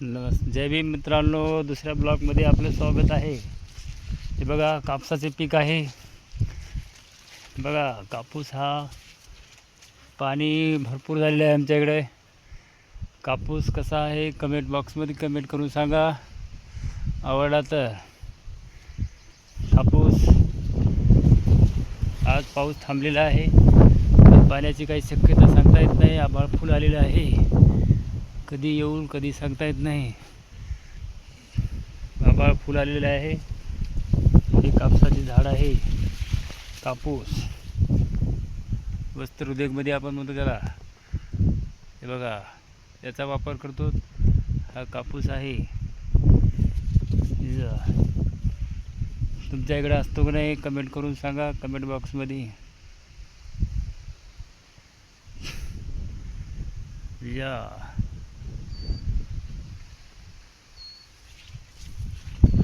नमस् जय भीम मित्रांनो दुसऱ्या ब्लॉगमध्ये आपलं स्वागत आहे. हे बघा कापसाचे पीक आहे. बघा कापूस हा पाणी भरपूर झालेलं आहे आमच्या इकडे कापूस कसा आहे कमेंट बॉक्समध्ये कमेंट करून सांगा. आवडला तर कापूस. आज पाऊस थांबलेला आहे पाण्याची काही शक्यता सांगता येत नाही. आभाळ फुल आलेलं आहे. कधी येऊन कधी सांगता येत नाही. आभाळ फुल आलेलं आहे. हे कापसाचे झाड आहे. कापूस. वस्त्र उद्योगमध्ये आपण म्हणतो त्याला. हे बघा याचा वापर करतो. हा कापूस आहे. तुमच्या इकडे असतो की नाही कमेंट करून सांगा. कमेंट बॉक्समध्ये. या.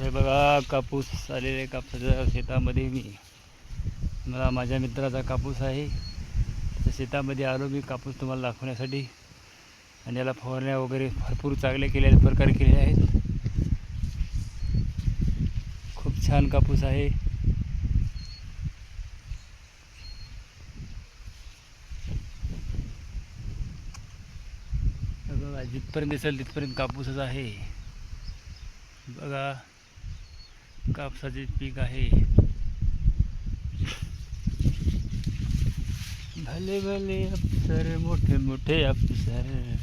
हे बघा कापूस आलेले कापसाच्या शेतामध्ये मी. मला माझ्या मित्राचा कापूस आहे. त्या शेतामध्ये आलो मी कापूस तुम्हाला दाखवण्यासाठी. आणि याला फवारण्या वगैरे भरपूर चांगले केले आहेत प्रकारे केले आहेत. खूप छान कापूस आहे. बघा जिथपर्यंत दिसेल तिथपर्यंत कापूसच आहे. बघा. कापसाचे पीक आहे. भले भले अफसर मोठे मोठे अफसर.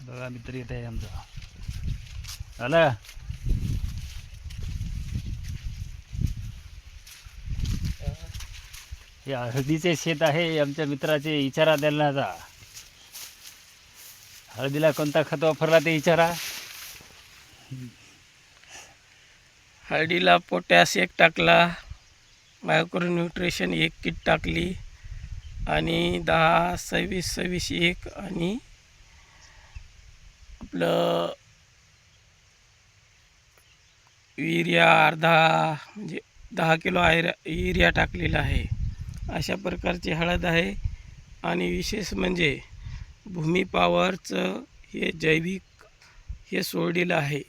बघा मित्र येत आहे आमचा. आला? हे हळदीचे शेत आहे आमच्या मित्राचे इचारा द्यायला हळदीला कोणता खत वापरला ते इचारा? हळदीला पोटॅश एक टाकला मायक्रो न्यूट्रिशन एक किट टाकली आणि दहा सव्वीस सव्वीस एक आणि आपलं युरिया अर्धा म्हणजे दहा किलो आयरा युरिया टाकलेला आहे. अशा प्रकारची हळद आहे. आणि विशेष म्हणजे भूमी पॉवरचं हे जैविक हे सोडलेलं आहे.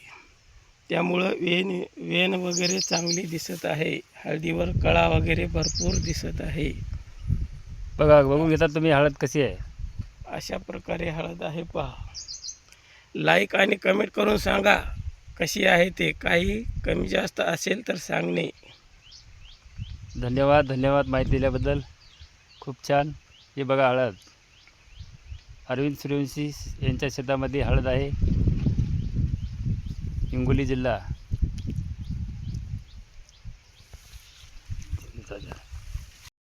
त्यामुळं वेन वेन वगैरे चांगली दिसत आहे. हळदीवर कळा वगैरे भरपूर दिसत आहे. बघा बघून घेतात तुम्ही हळद कशी आहे. अशा प्रकारे हळद आहे पहा. लाईक आणि कमेंट करून सांगा कशी आहे ते. काही कमी जास्त असेल तर सांगणे. धन्यवाद धन्यवाद माहिती दिल्याबद्दल. खूप छान. हे बघा हळद. अरविंद सूर्यवंशी यांच्या शेतामध्ये हळद आहे. हिंगोली जिल्हा.